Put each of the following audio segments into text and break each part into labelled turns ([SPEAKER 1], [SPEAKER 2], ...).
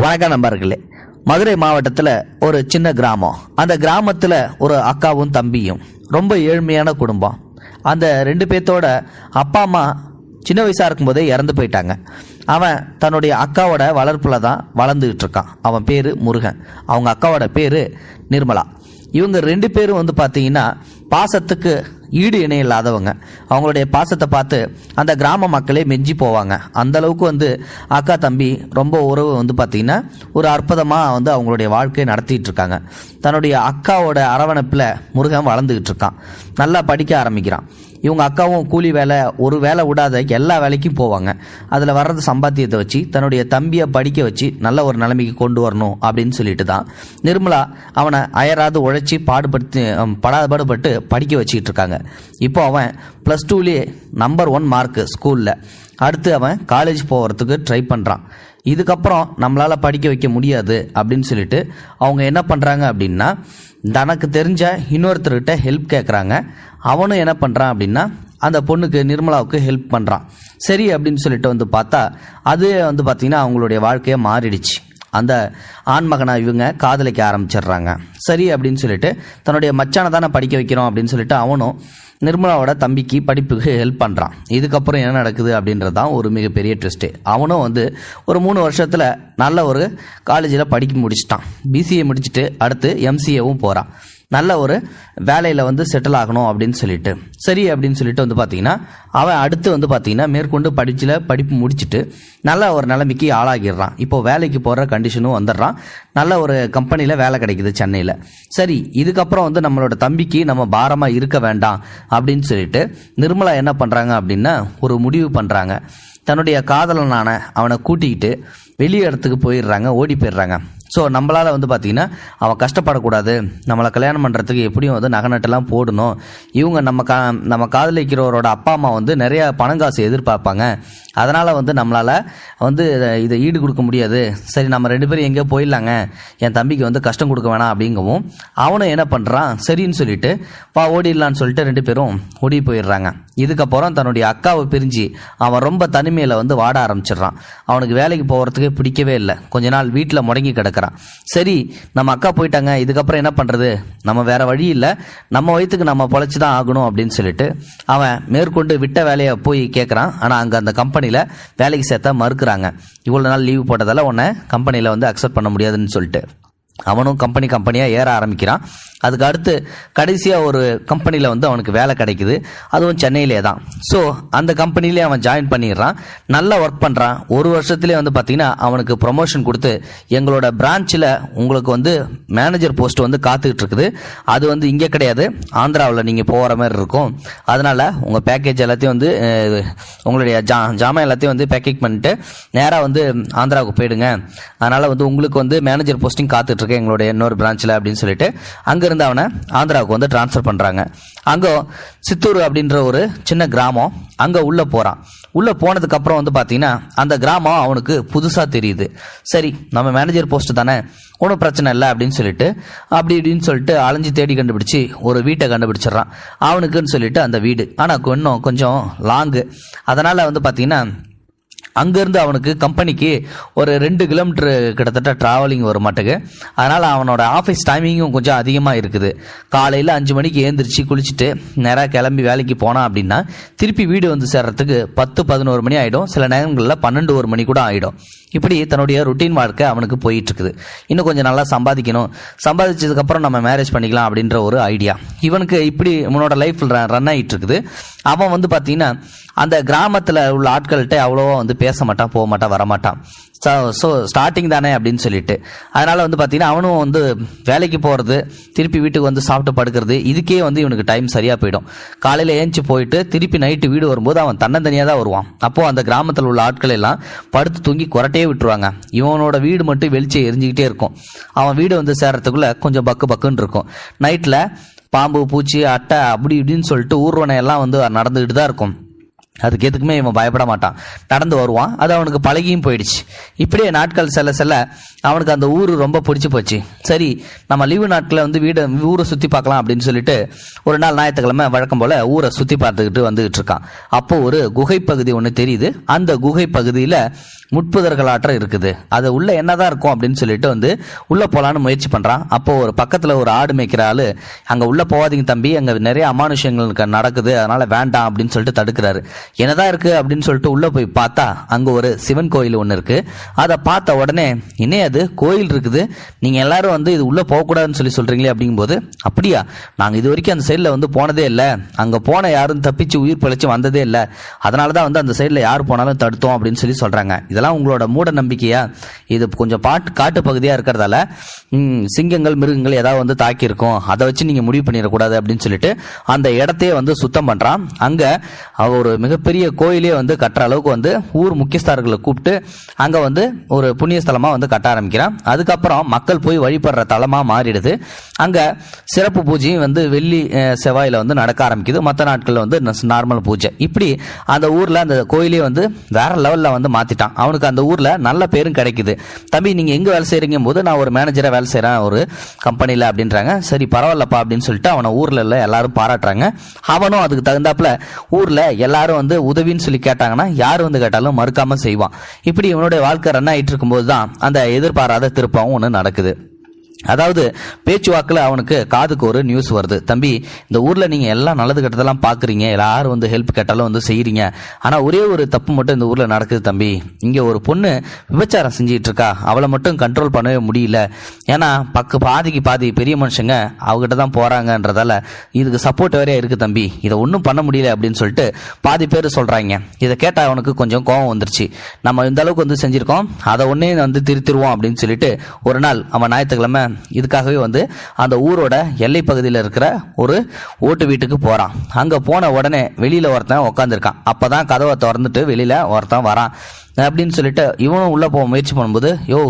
[SPEAKER 1] வணக்கம் நண்பர்களே. மதுரை மாவட்டத்தில் ஒரு சின்ன கிராமம். அந்த கிராமத்தில் ஒரு அக்காவும் தம்பியும். ரொம்ப ஏழ்மையான குடும்பம். அந்த ரெண்டு பேர்த்தோட அப்பா அம்மா சின்ன வயசாக இருக்கும்போதே இறந்து போயிட்டாங்க. அவன் தன்னுடைய அக்காவோட வளர்ப்பில் தான் வளர்ந்துக்கிட்டு இருக்கான். அவன் பேர் முருகன். அவங்க அக்காவோட பேர் நிர்மலா. இவங்க ரெண்டு பேரும் வந்து பார்த்தீங்கன்னா பாசத்துக்கு ஈடு இணை இல்லாதவங்க. அவங்களுடைய பாசத்தை பார்த்து அந்த கிராம மக்களே மெஞ்சி போவாங்க. அந்த அளவுக்கு வந்து அக்கா தம்பி ரொம்ப உறவு வந்து பார்த்தீங்கன்னா ஒரு அற்புதமாக வந்து அவங்களுடைய வாழ்க்கையை நடத்திட்டு இருக்காங்க. தன்னுடைய அக்காவோட அரவணைப்பில் முருகன் வளர்ந்துக்கிட்டு இருக்கான். நல்லா படிக்க ஆரம்பிக்கிறான். இவங்க அக்காவும் கூலி வேலை ஒரு வேலை விடாத எல்லா வேலைக்கும் போவாங்க. அதில் வர்றது சம்பாத்தியத்தை வச்சு தன்னுடைய தம்பியை படிக்க வச்சு நல்ல ஒரு நிலைமைக்கு கொண்டு வரணும் அப்படின்னு சொல்லிட்டு தான் நிர்மலா அவனை அயராது உழைச்சி பாடுபடுத்தி அம், படாத பாடுபட்டு படிக்க வச்சுக்கிட்டு இருக்காங்க. இப்போ அவன் ப்ளஸ் டூலேயே நம்பர் ஒன் மார்க்கு ஸ்கூலில் அடுத்து அவன் காலேஜ் போகிறதுக்கு ட்ரை பண்ணுறான் இதுக்கப்புறம் நம்மளால் படிக்க வைக்க முடியாது அப்படின்னு சொல்லிட்டு அவங்க என்ன பண்ணுறாங்க அப்படின்னா தனக்கு தெரிஞ்ச இன்னொருத்தர்கிட்ட ஹெல்ப் கேட்குறாங்க அவனும் என்ன பண்ணுறான் அப்படின்னா அந்த பொண்ணுக்கு நிர்மலாவுக்கு ஹெல்ப் பண்ணுறான் சரி அப்படின்னு சொல்லிட்டு வந்து பார்த்தா அது வந்து பார்த்திங்கன்னா அவங்களுடைய வாழ்க்கையே மாறிடுச்சு. அந்த ஆண்மகனை இவங்க காதலிக்க ஆரம்பிச்சிடுறாங்க. சரி அப்படின்னு சொல்லிட்டு தன்னுடைய மச்சானை தானே படிக்க வைக்கிறோம் அப்படின்னு சொல்லிட்டு அவனும் நிர்மலாவோட தம்பிக்கு படிப்புக்கு ஹெல்ப் பண்ணுறான் இதுக்கப்புறம் என்ன நடக்குது அப்படின்றது தான் ஒரு மிகப்பெரிய ட்விஸ்ட்டு அவனும் வந்து ஒரு மூணு வருஷத்தில் நல்ல ஒரு காலேஜில் படிக்க முடிச்சிட்டான். பிசிஏ முடிச்சுட்டு அடுத்து எம்சிஏவும் போகிறான் நல்ல ஒரு வேலையில் வந்து செட்டில் ஆகணும் அப்படின்னு சொல்லிட்டு. சரி அப்படின்னு சொல்லிட்டு வந்து பார்த்தீங்கன்னா அவன் அடுத்து வந்து பார்த்தீங்கன்னா மேற்கொண்டு படிச்சில் படிப்பு முடிச்சுட்டு நல்ல ஒரு நிலைமைக்கு ஆளாகிடுறான். இப்போ வேலைக்கு போகிற கண்டிஷனும் வந்துடுறான். நல்ல ஒரு கம்பெனியில் வேலை கிடைக்குது சென்னையில். சரி இதுக்கப்புறம் வந்து நம்மளோட தம்பிக்கு நம்ம பாரமாக இருக்க வேண்டாம் அப்படின்னு சொல்லிட்டு நிர்மலா என்ன பண்ணுறாங்க அப்படின்னா ஒரு முடிவு பண்ணுறாங்க தன்னுடைய காதலனான அவனை கூட்டிக்கிட்டு வெளியே இடத்துக்கு போயிடுறாங்க ஓடி போயிடுறாங்க. ஸோ நம்மளால் வந்து பார்த்திங்கன்னா அவன் கஷ்டப்படக்கூடாது. நம்மளை கல்யாணம் பண்ணுறதுக்கு எப்படியும் வந்து நகை நட்டெல்லாம் போடணும். இவங்க நம்ம கா நம்ம காதலிக்கிறவரோட அப்பா அம்மா வந்து நிறைய பணம் காசு எதிர்பார்ப்பாங்க. அதனால் வந்து நம்மளால் வந்து இதை ஈடு கொடுக்க முடியாது. சரி நம்ம ரெண்டு பேரும் எங்கேயோ போயிடலாங்க. என் தம்பிக்கு வந்து கஷ்டம் கொடுக்க வேணாம் அப்படிங்கவும் அவனும் என்ன பண்ணுறான் சரின்னு சொல்லிட்டு பா ஓடிடலான்னு சொல்லிட்டு ரெண்டு பேரும் ஓடி போயிடுறாங்க. இதுக்கப்புறம் தன்னுடைய அக்காவை பிரிஞ்சு அவன் ரொம்ப தனிமையில் வந்து வாட ஆரம்பிச்சிடுறான். அவனுக்கு வேலைக்கு போகிறதுக்கே பிடிக்கவே இல்லை. கொஞ்ச நாள் வீட்டில் முடங்கி கிடக்க பார்க்குறான் சரி நம்ம அக்கா போயிட்டாங்க இதுக்கப்புறம் என்ன பண்ணுறது நம்ம வேற வழி இல்லை. நம்ம வயிற்றுக்கு நம்ம பொழைச்சி தான் ஆகணும் அப்படின்னு சொல்லிட்டு அவன் மேற்கொண்டு விட்ட வேலையை போய் கேட்குறான் ஆனால் அங்கே அந்த கம்பெனியில் வேலைக்கு சேர்த்தா மறுக்கிறாங்க. இவ்வளோ நாள் லீவு போட்டதால் உன்னை கம்பெனியில் வந்து அக்செப்ட் பண்ண முடியாதுன்னு சொல்லிட்டு. அவனும் கம்பெனி கம்பெனியாக ஏற ஆரம்பிக்கிறான். அதுக்கு அடுத்து கடைசியாக ஒரு கம்பெனியில் வந்து அவனுக்கு வேலை கிடைக்குது. அதுவும் சென்னையிலே தான். ஸோ அந்த கம்பெனிலே அவன் ஜாயின் பண்ணிடுறான். நல்லா ஒர்க் பண்ணுறான் ஒரு வருஷத்துலேயே வந்து பார்த்தீங்கன்னா அவனுக்கு ப்ரொமோஷன் கொடுத்து எங்களோட பிரான்ச்சில் உங்களுக்கு வந்து மேனேஜர் போஸ்ட் வந்து காத்துக்கிட்டு இருக்குது. அது வந்து இங்கே கிடையாது. ஆந்திராவில் நீங்கள் போகிற மாதிரி இருக்கும். அதனால் உங்கள் பேக்கேஜ் எல்லாத்தையும் வந்து உங்களுடைய ஜா ஜாமான் எல்லாத்தையும் வந்து பேக்கேஜ் பண்ணிட்டு நேராக வந்து ஆந்திராவுக்கு போயிடுங்க. அதனால் வந்து உங்களுக்கு வந்து மேனேஜர் போஸ்டிங் காத்துட்ருக்கு எங்களுடைய இன்னொரு பிரான்ச்சில் அப்படின்னு சொல்லிட்டு அங்கேருந்து அவனை ஆந்திராவுக்கு வந்து ட்ரான்ஸ்ஃபர் பண்ணுறாங்க அங்கே சித்தூர் அப்படின்ற ஒரு சின்ன கிராமம் அங்கே உள்ளே போகிறான் உள்ளே போனதுக்கப்புறம் வந்து பார்த்தீங்கன்னா அந்த கிராமம் அவனுக்கு புதுசாக தெரியுது. சரி நம்ம மேனேஜர் போஸ்ட் தானே ஒன்றும் பிரச்சனை இல்லை அப்படின்னு சொல்லிட்டு அப்படி இப்படின்னு சொல்லிட்டு அலைஞ்சு தேடி கண்டுபிடிச்சி ஒரு வீட்டை கண்டுபிடிச்சிடுறான். அவனுக்குன்னு சொல்லிட்டு அந்த வீடு. ஆனால் இன்னும் கொஞ்சம் லாங்கு அதனால் வந்து பார்த்தீங்கன்னா அங்கேருந்து அவனுக்கு கம்பெனிக்கு ஒரு ரெண்டு கிலோமீட்டர் கிட்டத்தட்ட ட்ராவலிங் வரும் மாட்டுக்கு அதனால் அவனோட ஆஃபீஸ் டைமிங்கும் கொஞ்சம் அதிகமாக இருக்குது. காலையில் அஞ்சு மணிக்கு ஏந்திரிச்சு குளிச்சுட்டு நேராக கிளம்பி வேலைக்கு போனான் அப்படின்னா திருப்பி வீடு வந்து சேர்றதுக்கு பத்து பதினோரு மணி ஆகிடும் சில நேரங்களில் பன்னெண்டு ஒரு மணி கூட ஆகிடும் இப்படி தன்னுடைய ருட்டீன் வாழ்க்கை அவனுக்கு போயிட்டுருக்குது இன்னும் கொஞ்சம் நல்லா சம்பாதிக்கணும். சம்பாதிச்சதுக்கப்புறம் நம்ம மேரேஜ் பண்ணிக்கலாம் அப்படின்ற ஒரு ஐடியா இவனுக்கு இப்படி இவனோட லைஃப் ரன் ஆகிட்டு இருக்குது அவன் வந்து பார்த்தீங்கன்னா அந்த கிராமத்தில் உள்ள ஆட்கள்கிட்ட அவ்வளோவா வந்து பேச மாட்டான் போக மாட்டான் வரமாட்டான் ஸோ ஸ்டார்டிங் தானே அப்படின்னு சொல்லிட்டு. அதனால் வந்து பார்த்தீங்கன்னா அவனும் வந்து வேலைக்கு போகிறது திருப்பி வீட்டுக்கு வந்து சாப்பிட்டு படுக்கிறது இதுக்கே வந்து இவனுக்கு டைம் சரியாக போயிடும். காலையில் ஏஞ்சி போயிட்டு திருப்பி நைட்டு வீடு வரும்போது அவன் தன்னந்தனியாக தான் வருவான். அப்போது அந்த கிராமத்தில் உள்ள ஆட்கள் எல்லாம் படுத்து தூங்கி குரட்டையே விட்டுருவாங்க. இவனோட வீடு மட்டும் வெளிச்சம் எரிஞ்சிக்கிட்டே இருக்கும். அவன் வீடு வந்து சேர்றதுக்குள்ளே கொஞ்சம் பக்கு பக்குன்னு இருக்கும். நைட்டில் பாம்பு பூச்சி அட்டை அப்படி இப்படின்னு சொல்லிட்டு ஊர்வனை எல்லாம் வந்து நடந்துக்கிட்டு தான் இருக்கும். அதுக்கு எதுக்குமே இவன் பயப்பட மாட்டான். நடந்து வருவான். அது அவனுக்கு பழகியும் போயிடுச்சு. இப்படியே நாட்கள் செல்ல செல்ல அவனுக்கு அந்த ஊர் ரொம்ப பிடிச்சி போச்சு. சரி நம்ம லீவு நாட்களில் வந்து வீடு ஊரை சுற்றி பார்க்கலாம் அப்படின்னு சொல்லிட்டு ஒரு நாள் ஞாயிற்றுக்கிழமை வழக்கம் போல் ஊரை சுற்றி பார்த்துக்கிட்டு வந்துகிட்டு இருக்கான். அப்போ ஒரு குகை பகுதி ஒன்று தெரியுது. அந்த குகை பகுதியில் முட்புதர்களாற்றம் இருக்குது. அது உள்ளே என்னதான் இருக்கும் அப்படின்னு சொல்லிட்டு வந்து உள்ளே போகலான்னு முயற்சி பண்ணுறான் அப்போ ஒரு பக்கத்தில் ஒரு ஆடு மேய்க்கிற ஆள் அங்கே உள்ளே போகாதீங்க தம்பி. அங்கே நிறைய அமானுஷங்கள் நடக்குது. அதனால் வேண்டாம் அப்படின்னு சொல்லிட்டு தடுக்கிறாரு. என்னதான் இருக்கு அப்படின்னு சொல்லிட்டு உள்ள போய் பார்த்தா அங்க ஒரு சிவன் கோயில் ஒன்று இருக்கு. அதை பார்த்த உடனே இன்னே அது? கோயில் இருக்குது. நீங்க எல்லாரும் வந்து இது உள்ள போகக்கூடாதுன்னு சொல்லி சொல்றீங்களே? அப்படிங்கும்போது அப்படியா. நாங்கள் இது வரைக்கும் அந்த சைடில் வந்து போனதே இல்லை. அங்கே போன யாரும் தப்பிச்சு உயிர் பிழைச்சி வந்ததே இல்லை. அதனால தான் வந்து அந்த சைடில் யார் போனாலும் தடுத்தோம் அப்படின்னு சொல்லி சொல்றாங்க. இதெல்லாம் உங்களோட மூட நம்பிக்கையா? இது கொஞ்சம் பாட்டு காட்டு பகுதியாக இருக்கிறதால சிங்கங்கள் மிருகங்கள் ஏதாவது வந்து தாக்கியிருக்கும். அதை வச்சு நீங்கள் முடிவு பண்ணிடக்கூடாது அப்படின்னு சொல்லிட்டு அந்த இடத்தையே வந்து சுத்தம் பண்ணுறான் அங்கே அவ ஒரு பெரிய கோயிலே வந்து கட்டுற அளவுக்கு வந்து ஊர் முக்கியஸ்தர்களை கூப்பிட்டு அங்கே வந்து ஒரு புண்ணியஸ்தலமாக வந்து கட்ட ஆரம்பிக்கிறான். அதுக்கப்புறம் மக்கள் போய் வழிபடுற தலமாக மாறிடுது. அங்கே சிறப்பு பூஜையும் வந்து வெள்ளி செவ்வாயில் செவ்வாயில வந்து நடக்க ஆரம்பிக்குது. மற்ற நாட்களில் வந்து நார்மல் பூஜை. இப்படி அந்த ஊரில் அந்த கோயிலே வந்து வேற லெவலில் வந்து மாற்றிட்டான் அவனுக்கு அந்த ஊரில் நல்ல பேரும் கிடைக்குது. தம்பி நீங்கள் எங்கே வேலை செய்கிறீங்க போது நான் ஒரு மேனேஜராக வேலை செய்கிறேன் ஒரு கம்பெனியில் அப்படின்றாங்க. சரி பரவாயில்லப்பா அப்படின்னு சொல்லிட்டு அவனை ஊரில் எல்லாரும் பாராட்டுறாங்க. அவனும் அதுக்கு தகுந்தாப்புல ஊரில் எல்லாரும் வந்து உதவின்னு சொல்லி கேட்டாங்கன்னா யார் வந்து கேட்டாலும் மறுக்காம செய்வான். இப்படி இவனுடைய வாழ்க்கை ரன் ஆயிட்டு இருக்கும்போது தான் அந்த எதிர்பாராத திருப்பவும் ஒன்று நடக்குது. அதாவது பேச்சுவாக்கில் அவனுக்கு காதுக்கு ஒரு நியூஸ் வருது. தம்பி இந்த ஊரில் நீங்கள் எல்லாம் நல்லது கெட்டதெல்லாம் பார்க்குறீங்க எல்லாரும் வந்து ஹெல்ப் கேட்டாலும் வந்து செய்கிறீங்க ஆனால் ஒரே ஒரு தப்பு மட்டும் இந்த ஊரில் நடக்குது தம்பி. இங்கே ஒரு பொண்ணு விபச்சாரம் செஞ்சிகிட்டு இருக்கா அவளை மட்டும் கண்ட்ரோல் பண்ணவே முடியல. ஏன்னா பக்கு பாதிக்கு பாதி பெரிய மனுஷங்க அவகிட்ட தான் போகிறாங்கன்றதால இதுக்கு சப்போர்ட் வேறையா இருக்குது தம்பி. இதை ஒன்றும் பண்ண முடியல அப்படின்னு சொல்லிட்டு பாதி பேர் சொல்கிறாங்க இதை கேட்டால் அவனுக்கு கொஞ்சம் கோவம் வந்துருச்சு. நம்ம இந்த அளவுக்கு வந்து செஞ்சுருக்கோம். அதை ஒன்னே வந்து திருத்திருவோம் அப்படின்னு சொல்லிட்டு ஒரு நாள் அவன் ஞாயிற்றுக்கிழமை இதுக்காகவே வந்து அந்த ஊரோட எல்லை பகுதியில் இருக்கிற ஒரு ஓட்டு வீட்டுக்கு போகிறான் அங்கே போன உடனே வெளியில் ஒருத்தன் உட்காந்துருக்கான் அப்பதான் கதவை திறந்துட்டு வெளியில் ஒருத்தன் வரான். அப்படின்னு சொல்லிட்டு இவனும் உள்ளே போக முயற்சி பண்ணும்போது யோ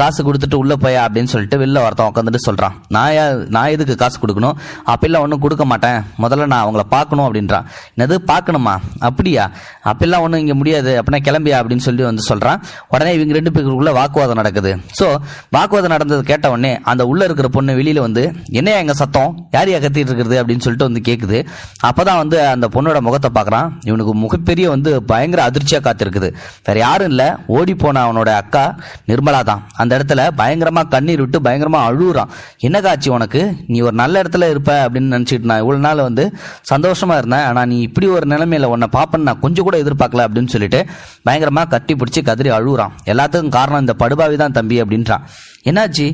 [SPEAKER 1] காசு கொடுத்துட்டு உள்ளே போயா? அப்படின்னு சொல்லிட்டு வெளில ஒருத்தன் உட்காந்துட்டு சொல்கிறான் நான் நான் எதுக்கு காசு கொடுக்கணும்? அப்பெல்லாம் ஒன்றும் கொடுக்க மாட்டேன். முதல்ல நான் அவங்கள பார்க்கணும் அப்படின்றான் என்னது? பார்க்கணுமா? அப்படியா. அப்பெல்லாம் ஒன்றும் இங்கே முடியாது. அப்படின்னா கிளம்பியா? அப்படின்னு சொல்லி வந்து சொல்கிறான் உடனே இவங்க ரெண்டு பேருக்குள்ளே வாக்குவாதம் நடக்குது. ஸோ வாக்குவாதம் நடந்தது கேட்ட உடனே அந்த உள்ளே இருக்கிற பொண்ணு வெளியில் வந்து என்னையா எங்கள் சத்தம்? யார் யா கத்திட்டு இருக்கிறது? அப்படின்னு சொல்லிட்டு வந்து கேட்குது அப்போ தான் வந்து அந்த பொண்ணோட முகத்தை பார்க்குறான் இவனுக்கு மிகப்பெரிய வந்து பயங்கர அதிர்ச்சியாக காத்திருக்குது. வேற யாரும் இல்லை. ஓடி போன அவனோட அக்கா நிர்மலா தான். அந்த இடத்துல பயங்கரமா கண்ணீர் விட்டு பயங்கரமா அழுகுறான். என்ன காட்சி உனக்கு? நீ ஒரு நல்ல இடத்துல இருப்ப அப்படின்னு நினச்சிட்டு நான் இவ்வளோ நாள் வந்து சந்தோஷமா இருந்தேன். ஆனால் நீ இப்படி ஒரு நிலைமையில உன்னை பார்ப்பேன்னு நான் கொஞ்சம் கூட எதிர்பார்க்கல அப்படின்னு சொல்லிட்டு பயங்கரமா கட்டி பிடிச்சி கதறி அழுகுறான். எல்லாத்துக்கும் காரணம் இந்த படுபாவி தான் தம்பி அப்படின்றான். என்னாச்சு?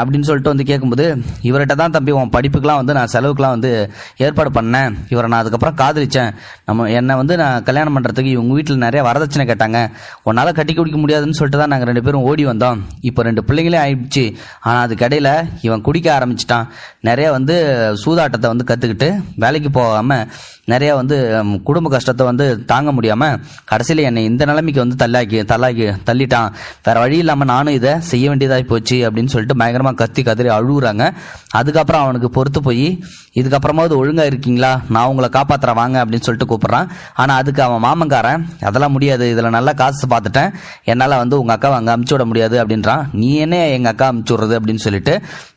[SPEAKER 1] அப்படின்னு சொல்லிட்டு வந்து கேட்கும்போது இவர்கிட்ட தான் தம்பி உன் படிப்புக்கெலாம் வந்து நான் செலவுக்கெலாம் வந்து ஏற்பாடு பண்ணேன். இவரை நான் அதுக்கப்புறம் காதலிச்சேன். நம்ம என்னை வந்து நான் கல்யாணம் பண்ணுறதுக்கு இவங்க வீட்டில் நிறைய வரதட்சணை கேட்டாங்க. உன்னால் கட்டி குடிக்க முடியாதுன்னு சொல்லிட்டு தான் நாங்கள் ரெண்டு பேரும் ஓடி வந்தோம். இப்போ ரெண்டு பிள்ளைங்களே ஆயிடுச்சு. ஆனால் அதுக்கடையில் இவன் குடிக்க ஆரம்பிச்சிட்டான். நிறைய வந்து சூதாட்டத்தை வந்து கற்றுக்கிட்டு வேலைக்கு போகாமல் நிறைய வந்து குடும்ப கஷ்டத்தை வந்து தாங்க முடியாமல் கடைசியில் என்னை இந்த நிலைமைக்கு வந்து தள்ளாக்கி தள்ளாக்கி தள்ளிட்டான். வேறு வழி இல்லாமல் நானும் இதை செய்ய வேண்டியதாக போச்சு. அப்படின்னு சொல்லிட்டு பயங்கரமாக கத்தி கதறி அழுகுறாங்க. அதுக்கப்புறம் அவனுக்கு பொறுத்து போய் இதுக்கப்புறமாவது ஒழுங்காக இருக்கீங்களா? நான் உங்களை காப்பாற்றுற வாங்க அப்படின்னு சொல்லிட்டு கூப்பிட்றான். ஆனால் அதுக்கு அவன் மாமங்காரன் அதெல்லாம் முடியாது இதில் நல்லா காசு பார்த்துட்டேன். என்னால் வந்து உங்கள் அக்காவை அங்கே அமுச்சு விட முடியாது அப்படின்றான். நீ என்ன எங்கள் அக்கா அமுச்சு விடுறது? அப்படின்னு சொல்லிட்டு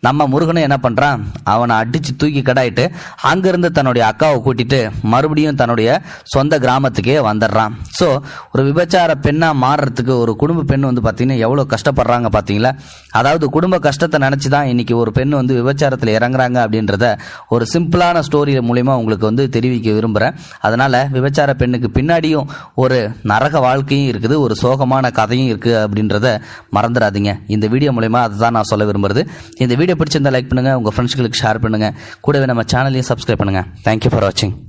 [SPEAKER 1] நம்ம முருகனும் என்ன பண்ணுறான் அவனை அடித்து தூக்கி கடாயிட்டு அங்கேருந்து தன்னுடைய அக்காவை கூட்டிட்டு மறுபடியும் தன்னுடைய சொந்த கிராமத்துக்கே வந்துடுறான். ஸோ ஒரு விபச்சார பெண்ணாக மாறுறதுக்கு ஒரு குடும்ப பெண் வந்து பார்த்தீங்கன்னா எவ்வளோ கஷ்டப்படுறாங்க பார்த்தீங்களா அதாவது குடும்ப கஷ்டத்தை நினச்சி தான் இன்றைக்கி ஒரு பெண் வந்து விபச்சாரத்தில் இறங்குறாங்க அப்படின்றத ஒரு சிம்பிளான ஸ்டோரி மூலிமா உங்களுக்கு வந்து தெரிவிக்க விரும்புகிறேன் அதனால் விபச்சார பெண்ணுக்கு பின்னாடியும் ஒரு நரக வாழ்க்கையும் இருக்குது ஒரு சோகமான கதையும் இருக்குது அப்படின்றத மறந்துடாதீங்க. இந்த வீடியோ மூலிமா அதை தான் நான் சொல்ல விரும்புகிறது இந்த வீடியோ பிடிச்சிருந்தா லைக் பண்ணுங்கள் உங்கள் ஃப்ரெண்ட்ஸ்களுக்கு ஷேர் பண்ணுங்கள் கூடவே நம்ம சேனலையும் சப்ஸ்கிரைப் பண்ணுங்கள் தேங்க்யூ ஃபார் வாட்சிங்